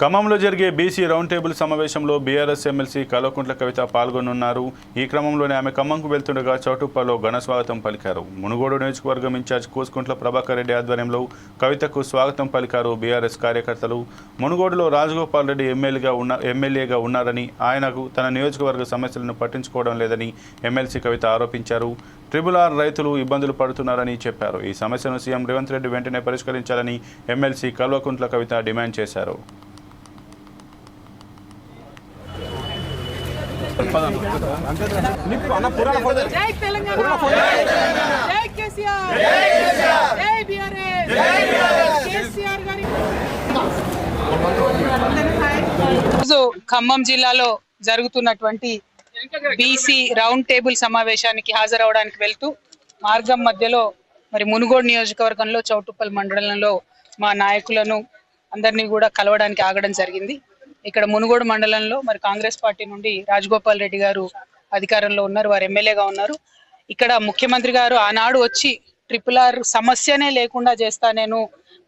ఖమ్మంలో జరిగే BC round table సమావేశంలో బీఆర్ఎస్ ఎమ్మెల్సీ కల్వకుంట్ల కవిత పాల్గొనున్నారు. ఈ క్రమంలోనే ఆమె ఖమ్మంకు వెళ్తుండగా చౌటుప్పలో ఘన స్వాగతం పలికారు. మునుగోడు నియోజకవర్గం ఇన్ఛార్జ్ కోసుకుంట్ల ప్రభాకర్ రెడ్డి ఆధ్వర్యంలో కవితకు స్వాగతం పలికారు బీఆర్ఎస్ కార్యకర్తలు. మునుగోడులో రాజగోపాల్ రెడ్డి ఎమ్మెల్యేగా ఉన్న ఎమ్మెల్యేగా ఉన్నారని ఆయనకు తన నియోజకవర్గ సమస్యలను పట్టించుకోవడం లేదని ఎమ్మెల్సీ కవిత ఆరోపించారు. ట్రిబుల్ ఆర్ రైతులు ఇబ్బందులు పడుతున్నారని చెప్పారు. ఈ సమస్యను సీఎం రేవంత్ రెడ్డి వెంటనే పరిష్కరించాలని ఎమ్మెల్సీ కల్వకుంట్ల కవిత డిమాండ్ చేశారు. జై తెలంగాణ జై కేసీఆర్ జై బీఆర్ఎస్ కేసీఆర్ గారి ఖమ్మం జిల్లాలో జరుగుతున్నటువంటి బీసీ రౌండ్ టేబుల్ సమావేశానికి హాజరవడానికి వెళ్తూ మార్గం మధ్యలో మరి మునుగోడు నియోజకవర్గంలో చౌటుప్పల్ మండలంలో మా నాయకులను అందరినీ కూడా కలవడానికి ఆగడం జరిగింది. ఇక్కడ మునుగోడు మండలంలో మరి కాంగ్రెస్ పార్టీ నుండి రాజగోపాల్ రెడ్డి గారు అధికారంలో ఉన్నారు వారు ఎమ్మెల్యేగా ఉన్నారు. ఇక్కడ ముఖ్యమంత్రి గారు ఆనాడు వచ్చి ట్రిపుల్ ఆర్ సమస్యనే లేకుండా చేస్తా నేను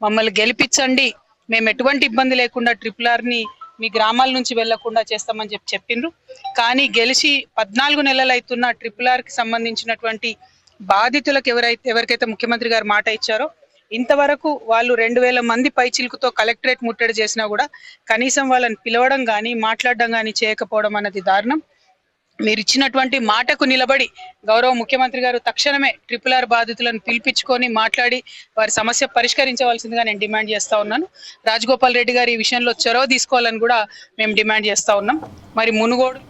మమ్మల్ని గెలిపించండి మేము ఎటువంటి ఇబ్బంది లేకుండా ట్రిపుల్ ఆర్ని మీ గ్రామాల నుంచి వెళ్ళకుండా చేస్తామని చెప్పి చెప్పిండ్రు. కానీ గెలిచి పద్నాలుగు నెలలు అవుతున్న ట్రిపుల్ ఆర్కి సంబంధించినటువంటి బాధితులకు ఎవరైతే ఎవరికైతే ముఖ్యమంత్రి గారు మాట ఇచ్చారో ఇంతవరకు వాళ్ళు రెండు వేల మంది పైచిలుకుతో కలెక్టరేట్ ముట్టడి చేసినా కూడా కనీసం వాళ్ళని పిలవడం కానీ మాట్లాడడం కానీ చేయకపోవడం అన్నది దారుణం. మీరు ఇచ్చినటువంటి మాటకు నిలబడి గౌరవ ముఖ్యమంత్రి గారు తక్షణమే ట్రిపుల్ ఆర్ బాధితులను పిలిపించుకొని మాట్లాడి వారి సమస్య పరిష్కరించవలసిందిగా నేను డిమాండ్ చేస్తా ఉన్నాను. రాజగోపాల్ రెడ్డి గారు ఈ విషయంలో చొరవ తీసుకోవాలని కూడా మేము డిమాండ్ చేస్తా ఉన్నాం. మరి మునుగోడు